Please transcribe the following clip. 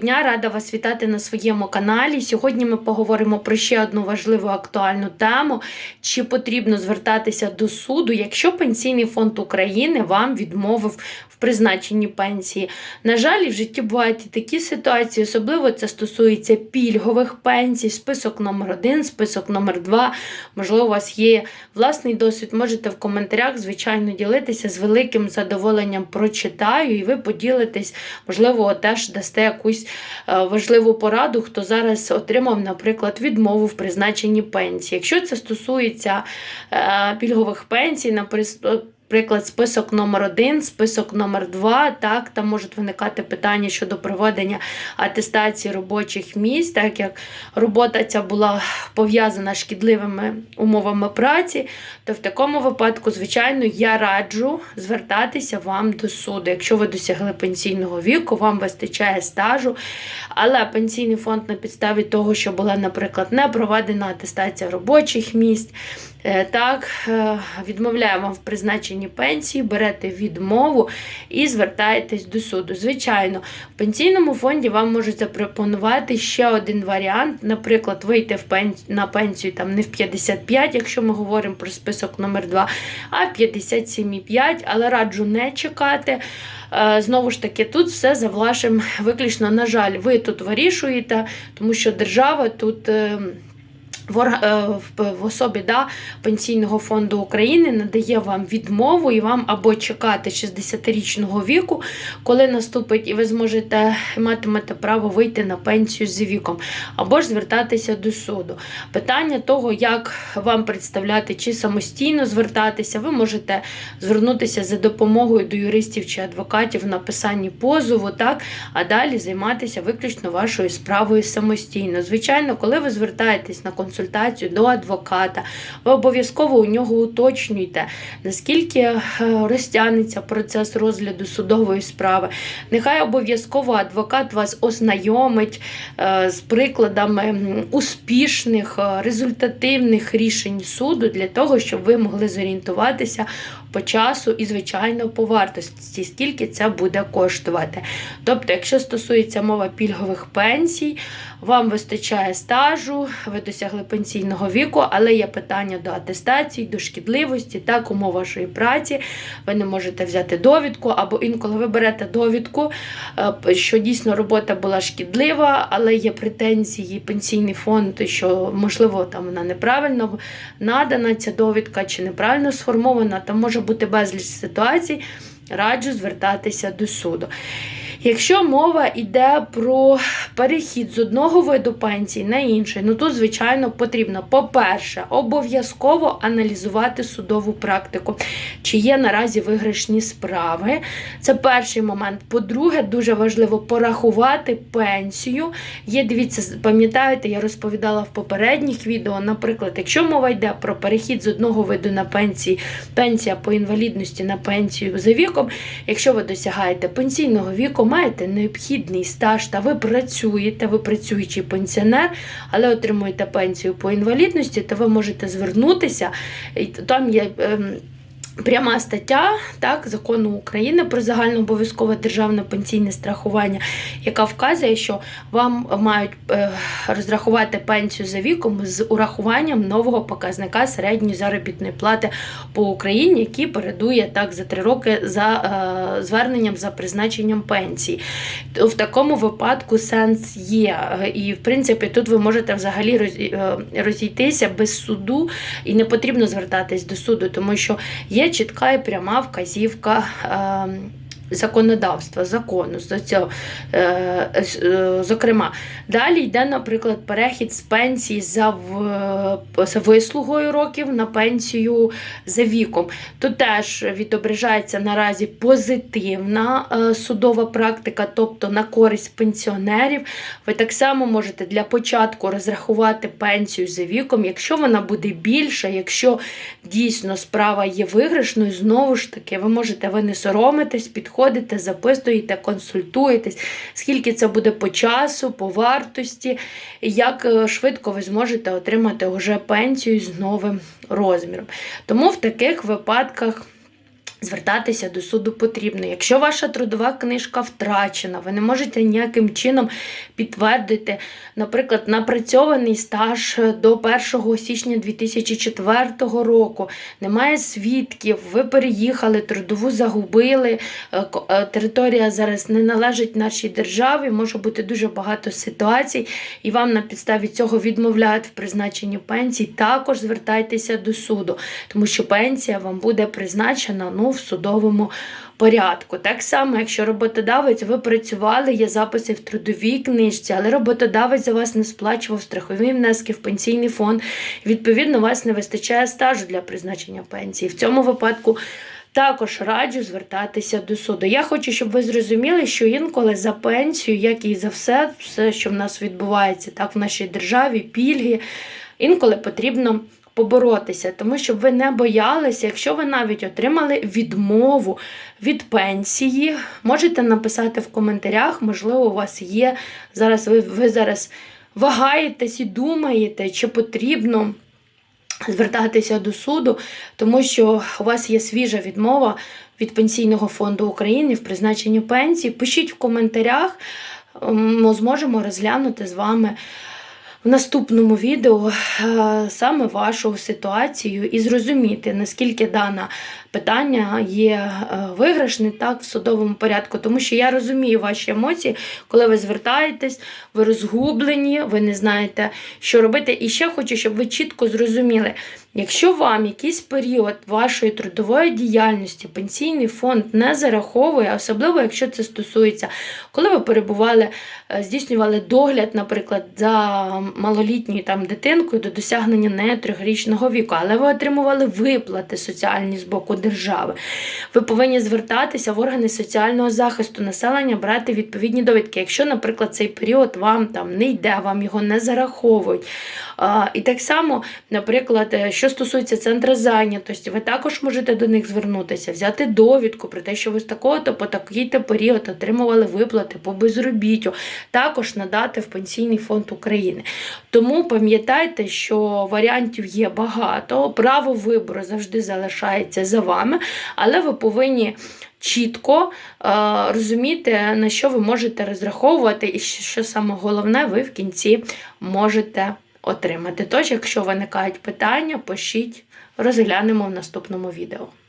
Дня рада вас вітати на своєму каналі. Сьогодні ми поговоримо про ще одну важливу актуальну тему: чи потрібно звертатися до суду, якщо Пенсійний фонд України вам відмовив в призначенні пенсії. На жаль, в житті бувають і такі ситуації, особливо це стосується пільгових пенсій, список номер 1 список номер 2 Можливо, у вас є власний досвід, можете в коментарях, звичайно, ділитися з великим задоволенням прочитаю, і ви поділитесь, можливо, теж дасте якусь е, важливу пораду, хто зараз отримав, наприклад, відмову в призначенні пенсії. Якщо це стосується е, пільгових пенсій, наприклад, Приклад, список номер 1 список номер 2 так, там можуть виникати питання щодо проведення атестації робочих місць, так як робота ця була пов'язана з шкідливими умовами праці, то в такому випадку, звичайно, я раджу звертатися вам до суду. Якщо ви досягли пенсійного віку, вам вистачає стажу, але пенсійний фонд на підставі того, що була, наприклад, не проведена атестація робочих місць, так, е, відмовляє вам в призначенні пенсії, берете відмову і звертаєтесь до суду. Звичайно, в пенсійному фонді вам можуть запропонувати ще один варіант, наприклад, вийти в пенсію, на пенсію там не в 55, якщо ми говоримо про список номер 2 а в 57,5, але раджу не чекати. Е, Знову ж таки, тут все за вашим виключно, на жаль, ви тут вирішуєте, тому що держава тут. Е, в, особі да, Пенсійного фонду України надає вам відмову і вам або чекати 60-річного віку, коли наступить, і ви зможете матимете право вийти на пенсію з віком, або ж звертатися до суду. Питання того, як вам представляти, чи самостійно звертатися, ви можете звернутися за допомогою до юристів чи адвокатів в написанні позову, так, а далі займатися виключно вашою справою самостійно. Звичайно, коли ви звертаєтесь на консультацію до адвоката, ви обов'язково у нього уточнюйте, наскільки е, розтягнеться процес розгляду судової справи. Нехай обов'язково адвокат вас ознайомить е, з прикладами успішних, е, результативних рішень суду для того, щоб ви могли зорієнтуватися по часу і, звичайно, по вартості, скільки це буде коштувати. Тобто, якщо стосується мова пільгових пенсій, вам вистачає стажу, ви досягли пенсійного віку, але є питання до атестації, до шкідливості, так, умов вашої праці. Ви не можете взяти довідку, або інколи ви берете довідку, е, що дійсно робота була шкідлива, але є претензії пенсійний фонд, що можливо там вона неправильно надана ця довідка чи неправильно сформована, там може бути безліч ситуацій. Раджу звертатися до суду. Якщо мова йде про перехід з одного виду пенсії на інший, ну тут, звичайно, потрібно, по-перше, обов'язково аналізувати судову практику, чи є наразі виграшні справи. Це перший момент. По-друге, дуже важливо порахувати пенсію. Є, дивіться, пам'ятаєте, я розповідала в попередніх відео, наприклад, якщо мова йде про перехід з одного виду на пенсії, пенсія по інвалідності на пенсію за віком, якщо ви досягаєте пенсійного віку, маєте необхідний стаж та ви працюєте, ви працюючий пенсіонер, але отримуєте пенсію по інвалідності, то ви можете звернутися. І там є. Пряма стаття так, закону України про загальнообов'язкове державне пенсійне страхування, яка вказує, що вам мають е, розрахувати пенсію за віком з урахуванням нового показника середньої заробітної плати по Україні, який передує так за три роки за е, зверненням за призначенням пенсії. В такому випадку сенс є. І в принципі тут ви можете взагалі е, розійтися без суду, і не потрібно звертатись до суду, тому що є чітка і пряма вказівка. Е, Законодавства, закону, з цього, е, е, зокрема, далі йде, наприклад, перехід з пенсії за, в, за вислугою років на пенсію за віком. Тут теж відображається наразі позитивна е, судова практика, тобто на користь пенсіонерів. Ви так само можете для початку розрахувати пенсію за віком, якщо вона буде більша, якщо дійсно справа є виграшною, знову ж таки, ви можете ви не соромитесь, підходите, записуєте, консультуєтесь, скільки це буде по часу, по вартості, як е, швидко ви зможете отримати вже пенсію з новим розміром. Тому в таких випадках. Звертатися до суду потрібно. Якщо ваша трудова книжка втрачена, ви не можете ніяким чином підтвердити, наприклад, напрацьований стаж до 1 січня 2004 року, немає свідків, ви переїхали, трудову загубили, е, е, територія зараз не належить нашій державі, може бути дуже багато ситуацій, і вам на підставі цього відмовляють в призначенні пенсій, також звертайтеся до суду, тому що пенсія вам буде призначена ну, в судовому порядку. Так само, якщо роботодавець, ви працювали, є записи в трудовій книжці, але роботодавець за вас не сплачував страхові внески в пенсійний фонд. Відповідно, у вас не вистачає стажу для призначення пенсії. В цьому випадку. Також раджу звертатися до суду. Я хочу, щоб ви зрозуміли, що інколи за пенсію, як і за все, все, що в нас відбувається так в нашій державі, пільги, інколи потрібно поборотися, тому щоб ви не боялися, якщо ви навіть отримали відмову від пенсії, можете написати в коментарях, можливо, у вас є зараз. Ви, ви зараз вагаєтесь і думаєте, чи потрібно звертатися до суду, тому що у вас є свіжа відмова від Пенсійного фонду України в призначенні пенсії. Пишіть в коментарях, ми зможемо розглянути з вами в наступному відео е, саме вашу ситуацію і зрозуміти, наскільки дане питання є е, виграшне так в судовому порядку. Тому що я розумію ваші емоції, коли ви звертаєтесь, ви розгублені, ви не знаєте, що робити. І ще хочу, щоб ви чітко зрозуміли, якщо вам якийсь період вашої трудової діяльності пенсійний фонд не зараховує, особливо якщо це стосується, коли ви перебували, е, здійснювали догляд, наприклад, за малолітньою там дитинкою до досягнення нею трьохрічного віку, але ви отримували виплати соціальні з боку держави. Ви повинні звертатися в органи соціального захисту населення, брати відповідні довідки. Якщо, наприклад, цей період вам там не йде, вам його не зараховують. І так само, наприклад, е, що стосується центру зайнятості, ви також можете до них звернутися, взяти довідку про те, що ви з такого-то по такий-то період отримували виплати по безробіттю, також надати в Пенсійний фонд України. Тому пам'ятайте, що варіантів є багато, право вибору завжди залишається за вами, але ви повинні. Чітко е, розуміти, на що ви можете розраховувати, і що саме головне, ви в кінці можете отримати. Тож, якщо виникають питання, пишіть, розглянемо в наступному відео.